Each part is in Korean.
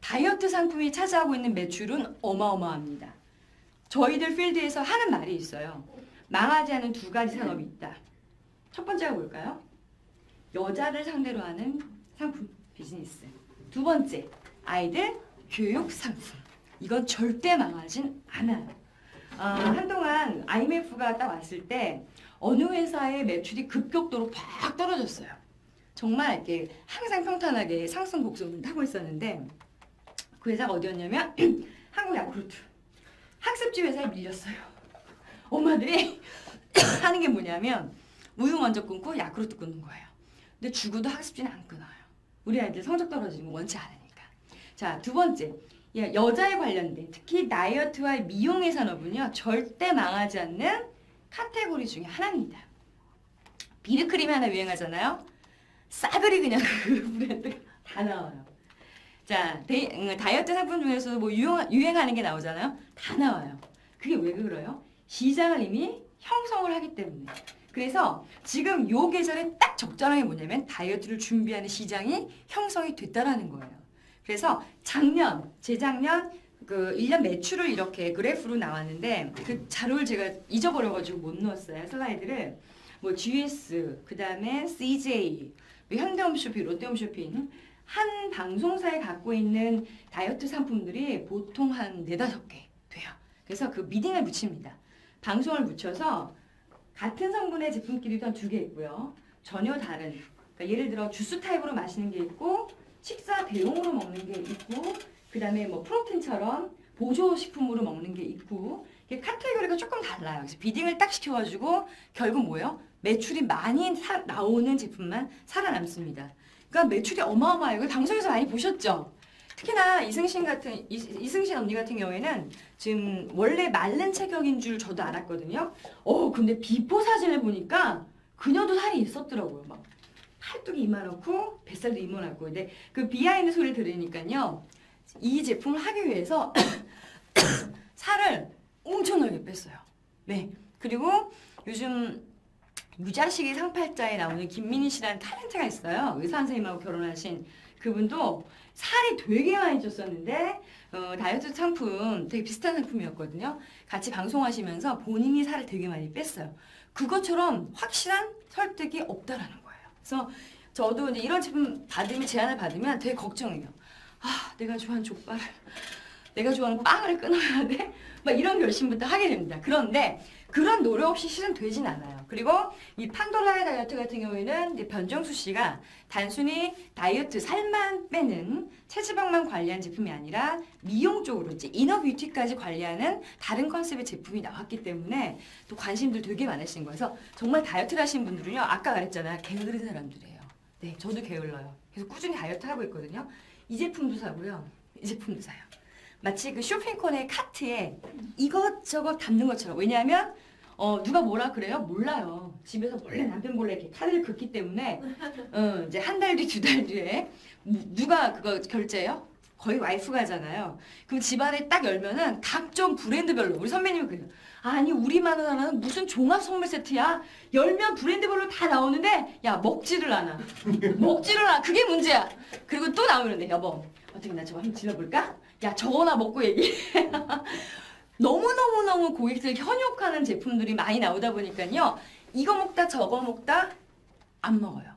다이어트 상품이 차지하고 있는 매출은 어마어마합니다. 저희들 필드에서 하는 말이 있어요. 망하지 않은 두 가지 산업이 있다. 첫 번째가 뭘까요? 여자를 상대로 하는 상품 비즈니스. 두 번째, 아이들 교육 상품. 이건 절대 망하진 않아요. 어, 한동안 IMF가 딱 왔을 때 어느 회사의 매출이 급격도로 팍 떨어졌어요. 정말 이렇게 항상 평탄하게 상승 곡선을 타고 있었는데 그 회사가 어디였냐면 한국 야쿠르트 학습지 회사에 밀렸어요. 엄마들이 하는 게 뭐냐면 우유 먼저 끊고 야쿠르트 끊는 거예요. 근데 죽어도 학습지는 안 끊어요. 우리 아이들 성적 떨어지는 거 원치 않으니까. 자, 두 번째. 예, 여자에 관련된 특히 다이어트와 미용의 산업은요 절대 망하지 않는 카테고리 중에 하나입니다. 비르크림이 하나 유행하잖아요. 싸그리 그냥 그 브랜드가 다 나와요. 자, 데이, 음, 다이어트 상품 중에서도 뭐 유행, 유행하는 게 나오잖아요. 다 나와요. 그게 왜 그래요? 시장을 이미 형성을 하기 때문에. 그래서 지금 요 계절에 딱 적절한 게 뭐냐면 다이어트를 준비하는 시장이 형성이 됐다라는 거예요. 그래서 작년, 재작년 그 1년 매출을 이렇게 그래프로 나왔는데 그 자료를 제가 잊어버려가지고 못 넣었어요. 슬라이드를. 뭐 GS, 그 다음에 CJ, 뭐 현대홈쇼핑, 롯데홈쇼핑 한 방송사에 갖고 있는 다이어트 상품들이 보통 한 네다섯 개 돼요. 그래서 그 미딩을 붙입니다. 방송을 붙여서 같은 성분의 제품끼리도 한 두 개 있고요. 전혀 다른. 그러니까 예를 들어 주스 타입으로 마시는 게 있고 식사 대용으로 먹는 게 있고 그 다음에 뭐 프로틴처럼 보조 식품으로 먹는 게 있고 카테고리가 조금 달라요. 그래서 비딩을 딱 시켜가지고 결국 뭐예요? 매출이 많이 사- 나오는 제품만 살아남습니다. 그러니까 매출이 어마어마해요. 방송에서 많이 보셨죠? 특히나 이승신 같은 이, 이승신 언니 같은 경우에는 지금 원래 마른 체격인 줄 저도 알았거든요. 어 근데 비포 사진을 보니까 그녀도 살이 있었더라고요. 막 팔뚝이 이만하고 뱃살도 이만하고 근데 그 비하인드 소리를 들으니까요. 이 제품을 하기 위해서 살을 엄청나게 뺐어요. 네. 그리고 요즘 유자식이 상팔자에 나오는 김민희 씨라는 탤런트가 있어요. 의사 선생님하고 결혼하신 그분도 살이 되게 많이 쪘었는데 어, 다이어트 상품 되게 비슷한 상품이었거든요. 같이 방송하시면서 본인이 살을 되게 많이 뺐어요. 그것처럼 확실한 설득이 없다라는 거예요. 그래서 저도 이제 이런 제품 받으면 제안을 받으면 되게 걱정해요. 아, 내가 좋아하는 족발을 내가 좋아하는 빵을 끊어야 돼? 막 이런 결심부터 하게 됩니다. 그런데 그런 노력 없이 실현되진 않아요. 그리고 이 판도라의 다이어트 같은 경우에는 이제 변정수 씨가 단순히 다이어트 살만 빼는 체지방만 관리한 제품이 아니라 미용 쪽으로 이제 이너 뷰티까지 관리하는 다른 컨셉의 제품이 나왔기 때문에 또 관심들 되게 많으신. 그래서 정말 다이어트를 하시는 분들은요, 아까 말했잖아요. 게으른 사람들이에요. 네, 저도 게을러요. 그래서 꾸준히 다이어트 하고 있거든요. 이 제품도 사고요. 이 제품도 사요. 마치 그 쇼핑콘의 카트에 이것저것 담는 것처럼. 왜냐하면 어, 누가 뭐라 그래요? 몰라요. 집에서 몰래 남편 몰래 이렇게 카드를 긋기 때문에 어, 이제 한 달 뒤, 두 달 뒤에 무- 누가 그거 결제해요? 거의 와이프가잖아요. 그럼 집안에 딱 열면은 각종 브랜드별로 우리 선배님은 그래요. 아니 우리만 하나는 무슨 종합 선물 세트야? 열면 브랜드별로 다 나오는데 야 먹지를 않아. 먹지를 않아. 그게 문제야. 그리고 또 나오는데 여보 어떻게 나 저거 한번 질러볼까? 야 저거나 먹고 얘기해. 너무너무너무 고객들 현혹하는 제품들이 많이 나오다 보니까요. 이거 먹다 저거 먹다 안 먹어요.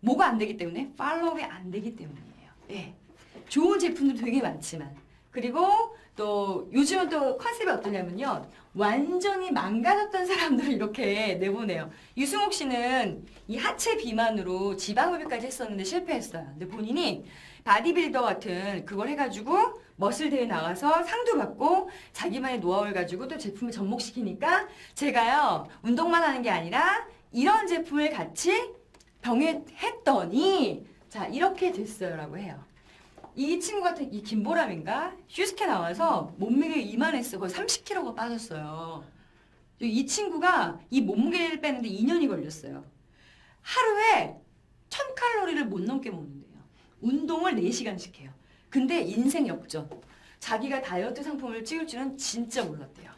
뭐가 안 되기 때문에? 팔로우가 안 되기 때문이에요. 예. 좋은 제품들 되게 많지만. 그리고 또 요즘은 또 컨셉이 어떠냐면요. 완전히 망가졌던 사람들을 이렇게 내보내요. 유승옥 씨는 이 하체 비만으로 지방흡입까지 했었는데 실패했어요. 근데 본인이 바디빌더 같은 그걸 해가지고 머슬 대회 나가서 상도 받고 자기만의 노하우를 가지고 또 제품을 접목시키니까 제가요 운동만 하는 게 아니라 이런 제품을 같이 병행했더니 자 이렇게 됐어요라고 해요. 이 친구 같은 이 김보람인가 슈스케 나와서 몸무게 이만했어 거의 30kg가 빠졌어요. 이 친구가 이 몸무게를 빼는데 2년이 걸렸어요. 하루에 1000칼로리를 못 넘게 먹는데요. 운동을 4시간씩 해요. 근데 인생 역전. 자기가 다이어트 상품을 찍을 줄은 진짜 몰랐대요.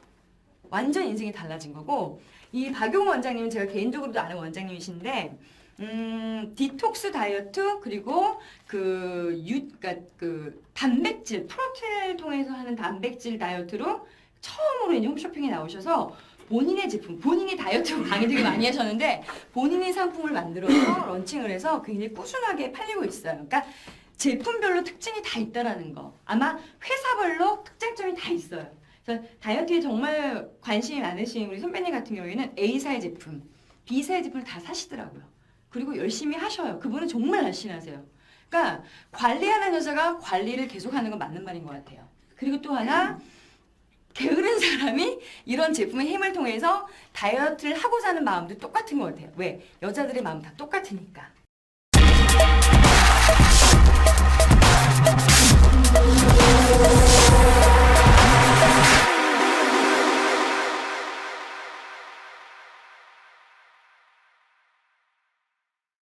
완전 인생이 달라진 거고 이 박용 원장님은 제가 개인적으로도 아는 원장님이신데 음, 디톡스 다이어트 그리고 그 유, 그러니까 그 단백질 프로틴을 통해서 하는 단백질 다이어트로 처음으로 이제 홈쇼핑에 나오셔서 본인의 제품, 본인이 다이어트 강의 되게 많이 하셨는데 본인의 상품을 만들어서 런칭을 해서 굉장히 꾸준하게 팔리고 있어요. 그러니까 제품별로 특징이 다 있다라는 거. 아마 회사별로 특장점이 다 있어요. 그래서 다이어트에 정말 관심이 많으신 우리 선배님 같은 경우에는 A사의 제품, B사의 제품을 다 사시더라고요. 그리고 열심히 하셔요. 그분은 정말 열심히 하세요. 그러니까 관리하는 여자가 관리를 계속하는 건 맞는 말인 것 같아요. 그리고 또 하나 게으른 사람이 이런 제품의 힘을 통해서 다이어트를 하고자 하는 마음도 똑같은 것 같아요. 왜? 여자들의 마음 다 똑같으니까.